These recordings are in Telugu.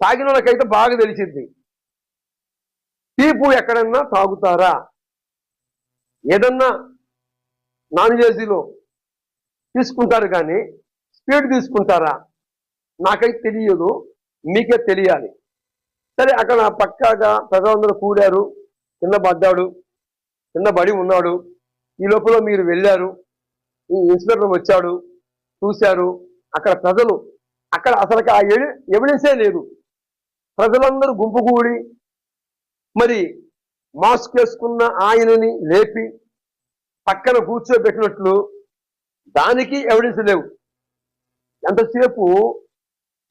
తాగిన వాళ్ళకైతే బాగా తెలిసింది. తీపు ఎక్కడన్నా తాగుతారా? ఏదన్నా నాన్ వెజ్లో తీసుకుంటారు కానీ స్పీడ్ తీసుకుంటారా? నాకైతే తెలియదు. మీకే తెలియాలి. సరే అక్కడ పక్కాగా ప్రజలందరూ కూడారు. కింద పడ్డాడు కింద బడి ఉన్నాడు. ఈ లోపల మీరు వెళ్ళారు. ఈ ఇన్స్పెక్టర్ వచ్చాడు. చూశారు. అక్కడ ప్రజలు అక్కడ అసలు ఆ ఎవిడెన్సే లేదు. ప్రజలందరూ గుంపుగూడి మరి మాస్క్ వేసుకున్న ఆయనని లేపి పక్కన కూర్చోబెట్టినట్లు దానికి ఎవిడెన్స్ లేవు. ఎంతసేపు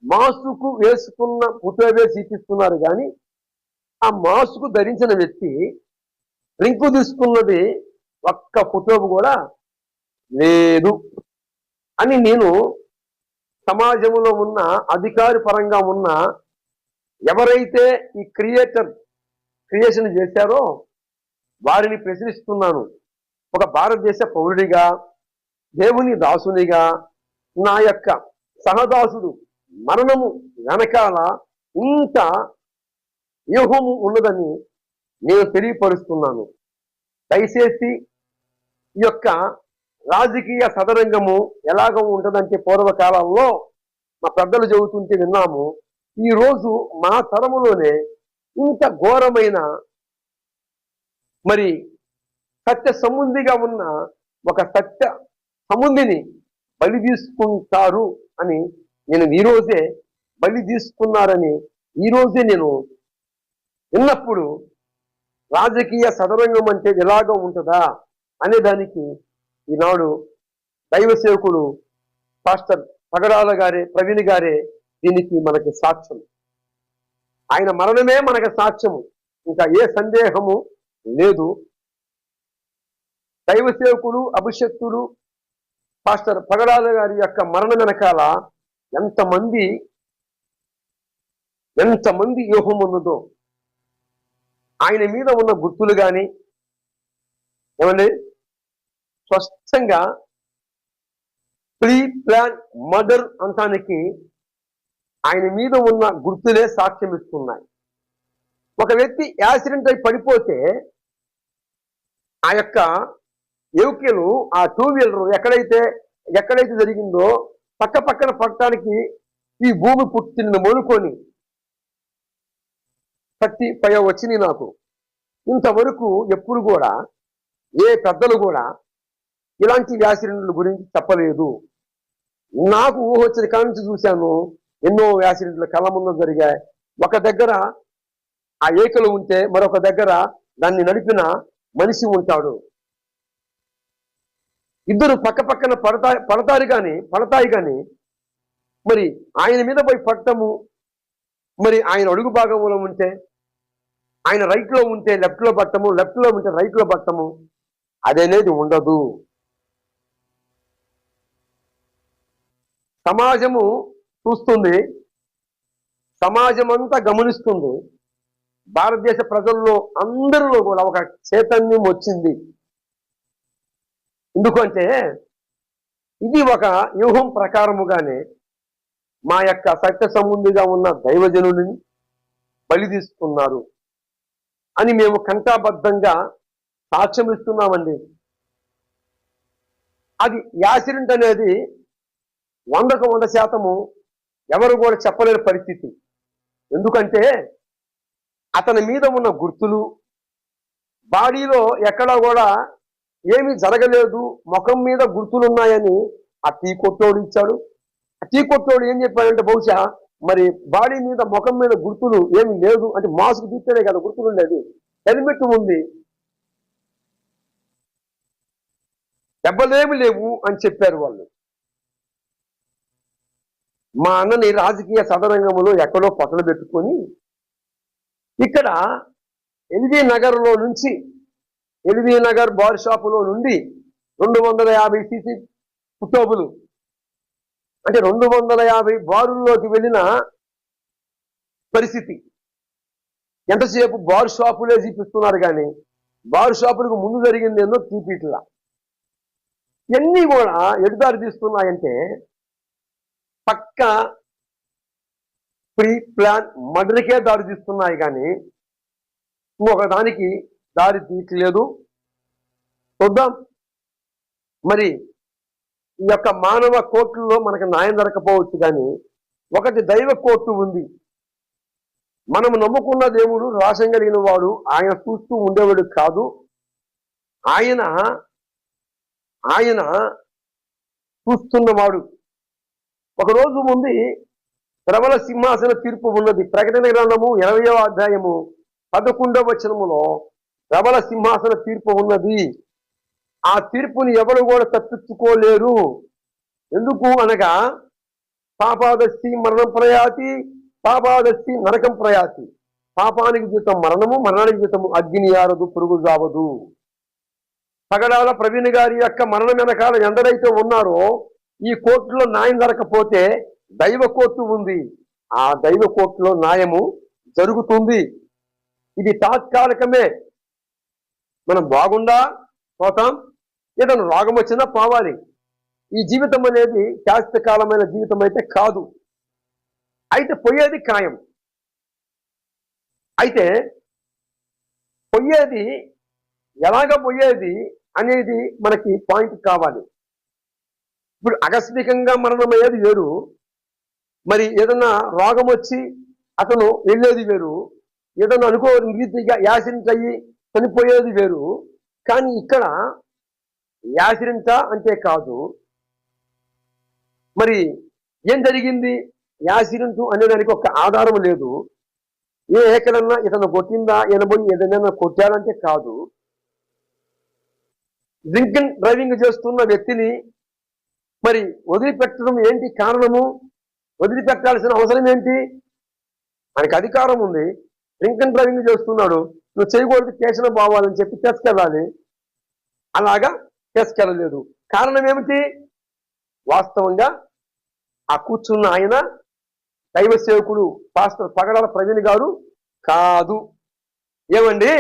మాస్క్ వేసుకున్న ఫోటో వేసి ఇప్పిస్తున్నారు కానీ ఆ మాస్క్ ధరించిన వ్యక్తి డ్రింకు తీసుకున్నది ఒక్క ఫోటో కూడా లేదు అని నేను సమాజంలో ఉన్న అధికారి పరంగా ఉన్న ఎవరైతే ఈ క్రియేటర్ క్రియేషన్ చేశారో వారిని ప్రశ్నిస్తున్నాను. ఒక భారతదేశ పౌరుడిగా దేవుని దాసునిగా నా యొక్క సహదాసుడు మరణము వెనకాల ఇంత వ్యూహము ఉన్నదని నేను తెలియపరుస్తున్నాను. దయచేసి ఈ యొక్క రాజకీయ సదరంగము ఎలాగ ఉంటుందంటే పూర్వకాలంలో మా పెద్దలు చెబుతుంటే విన్నాము. ఈ రోజు మా తరములోనే ఇంత ఘోరమైన మరి సత్య సముందిగా ఉన్న ఒక సత్య సముందిని బలి తీసుకుంటారు అని నేను ఈ రోజే బలి తీసుకున్నారని ఈ రోజే నేను విన్నప్పుడు రాజకీయ సదరంగం అంటే ఎలాగ ఉంటుందా అనే దానికి ఈనాడు దైవ సేవకుడు పాస్టర్ పగడాల గారే ప్రవీణ్ గారే దీనికి మనకి సాక్ష్యం ఆయన మరణమే మనకు సాక్ష్యము. ఇంకా ఏ సందేహము లేదు. దైవ సేవకుడు అభిషక్తుడు పాస్టర్ పగడాల గారి యొక్క మరణం వెనకాల ఎంతమంది ఎంతమంది వ్యూహం ఉన్నదో ఆయన మీద ఉన్న గుర్తులు కానీ ఏమండి? స్పష్టంగా ప్రీ ప్లాన్ మర్డర్ అంటానికి ఆయన మీద ఉన్న గుర్తులే సాక్ష్యం ఇస్తున్నాయి ఒక వ్యక్తి యాక్సిడెంట్ అయి పడిపోతే ఆ యొక్క ఎవుకెలు ఆ టూ వీలర్ ఎక్కడైతే ఎక్కడైతే జరిగిందో పక్క పక్కన పట్టడానికి ఈ భూమి పుట్టిన మొలుకొని పట్టి ఫైవ్ వచ్చినాయి నాకు. ఇంతవరకు ఎప్పుడు కూడా ఏ పెద్దలు కూడా ఇలాంటి యాక్సిడెంట్ల గురించి చెప్పలేదు. నాకు ఊహ వచ్చిన కాడి నుంచి చూశాను ఎన్నో యాక్సిడెంట్లు కళ్ళ ముందు జరిగాయి. ఒక దగ్గర ఆ ఏకలు ఉంటే మరొక దగ్గర దాన్ని నడిపిన మనిషి ఉంటాడు. ఇద్దరు పక్క పక్కన పడతా పడతారు కానీ పడతాయి కానీ మరి ఆయన మీద పోయి పట్టము మరి ఆయన అడుగు భాగంలో ఉంటే ఆయన రైట్లో ఉంటే లెఫ్ట్లో పట్టము లెఫ్ట్లో ఉంటే రైట్లో పట్టము అదనేది ఉండదు. సమాజము చూస్తుంది సమాజం అంతా గమనిస్తుంది. భారతదేశ ప్రజల్లో అందరిలో కూడా ఒక చైతన్యం వచ్చింది. ఎందుకంటే ఇది ఒక వ్యూహం ప్రకారముగానే మా యొక్క సత్య సంబంధిగా ఉన్న దైవజనుడిని బలి తీసుకున్నారు అని మేము కంటాబద్ధంగా సాక్ష్యం ఇస్తున్నామండి అది యాసిడెంట్ అనేది వందకు వంద శాతము ఎవరు కూడా చెప్పలేని పరిస్థితి. ఎందుకంటే అతని మీద ఉన్న గుర్తులు బాడీలో ఎక్కడా కూడా ఏమీ జరగలేదు ముఖం మీద గుర్తులు ఉన్నాయని ఆ టీ కొట్టోడు ఇచ్చాడు. ఆ టీ కొట్టోడు ఏం చెప్పాడంటే బహుశా మరి బాడీ మీద ముఖం మీద గుర్తులు ఏమి లేదు అంటే మాస్క్ తీస్తేనే కదా గుర్తులు ఉండేది హెల్మెట్ ఉంది. దెబ్బలేమి లేవు అని చెప్పారు వాళ్ళు. మా అన్నని రాజకీయ సదరంగంలో ఎక్కడో పక్కన పెట్టుకొని ఇక్కడ ఎల్వి నగర్లో నుంచి ఎల్బీ నగర్ బార్ షాపులో నుండి రెండు వందల యాభై సీసీ పుట్టోబులు అంటే రెండు వందల యాభై బారుల్లోకి వెళ్ళిన పరిస్థితి. ఎంతసేపు బార్ షాపులే చూపిస్తున్నారు కానీ బార్ షాపులకు ముందు జరిగింది ఏందో తీపిట్లా ఇవన్నీ కూడా ఎడుదారి తీస్తున్నాయంటే పక్క ప్రీ ప్లాన్ మర్డర్కే దారి తీస్తున్నాయి కానీ ఇంకొక దానికి దారి తీయట్లేదు. చూద్దాం. మరి ఈ యొక్క మానవ కోర్టుల్లో మనకు న్యాయం దొరకపోవచ్చు కానీ ఒకటి దైవ కోర్టు ఉంది. మనం నమ్ముకున్న దేవుడు రాసం కలిగిన వాడు ఆయన చూస్తూ ఉండేవాడు కాదు. ఆయన ఆయన చూస్తున్నవాడు. ఒకరోజు ముందు ప్రబల సింహాసన తీర్పు ఉన్నది. ప్రకటన గ్రంథము ఇరవయో అధ్యాయము పదకొండవ వచనములో ప్రబల సింహాసన తీర్పు ఉన్నది. ఆ తీర్పుని ఎవరు కూడా తప్పించుకోలేరు. ఎందుకు అనగా పాపాదర్శి మరణం ప్రయాతి పాపాదర్శి నరకం ప్రయాతి. పాపానికి జీతం మరణము మరణానికి జీతము అగ్ని ఆరదు పురుగు జావదు. పగడాల ప్రవీణ్ గారి యొక్క మరణం వెనకాల ఎందరైతే ఉన్నారో ఈ కోర్టులో న్యాయం జరగకపోతే దైవ కోర్టు ఉంది. ఆ దైవ కోర్టులో న్యాయము జరుగుతుంది. ఇది తాత్కాలికమే. మనం బాగుండా పోతాం? ఏదైనా రోగం వచ్చినా పోవాలి. ఈ జీవితం అనేది శాశ్వతకాలమైన జీవితం అయితే కాదు. అయితే పోయేది ఖాయం అయితే పోయేది ఎలాగ పోయేది అనేది మనకి పాయింట్ కావాలి. ఇప్పుడు ఆకస్మికంగా మరణమయ్యేది వేరు. మరి ఏదన్నా రోగం వచ్చి అతను వెళ్ళేది వేరు. ఏదన్నా అనుకో రీతిగా యాక్సిడెంట్ అయ్యి చనిపోయేది వేరు. కానీ ఇక్కడ యాక్సిడెంటా అంటే కాదు. మరి ఏం జరిగింది? యాక్సిడెంట్ అనేదానికి ఒక ఆధారం లేదు. ఏ ఎక్కడన్నా ఇతను కొట్టిందా? ఎనబోయి ఏదైనా కొట్టాడంటే కాదు. డ్రింకింగ్ డ్రైవింగ్ చేస్తున్న వ్యక్తిని మరి వదిలిపెట్టడం ఏంటి కారణము? వదిలిపెట్టాల్సిన అవసరం ఏంటి? మనకి అధికారం ఉంది. డ్రింకింగ్ డ్రైవింగ్ చేస్తున్నాడు. నువ్వు చేయకూడదు కేసులో పోవాలని చెప్పి తీసుకెళ్ళాలి అలాగా తీసుకెళ్ళలేదు కారణం ఏమిటి? వాస్తవంగా ఆ కూర్చున్న ఆయన దైవ సేవకుడు పాస్టర్ పగడాల ప్రవీణ్ గారు కాదు. ఏమండి?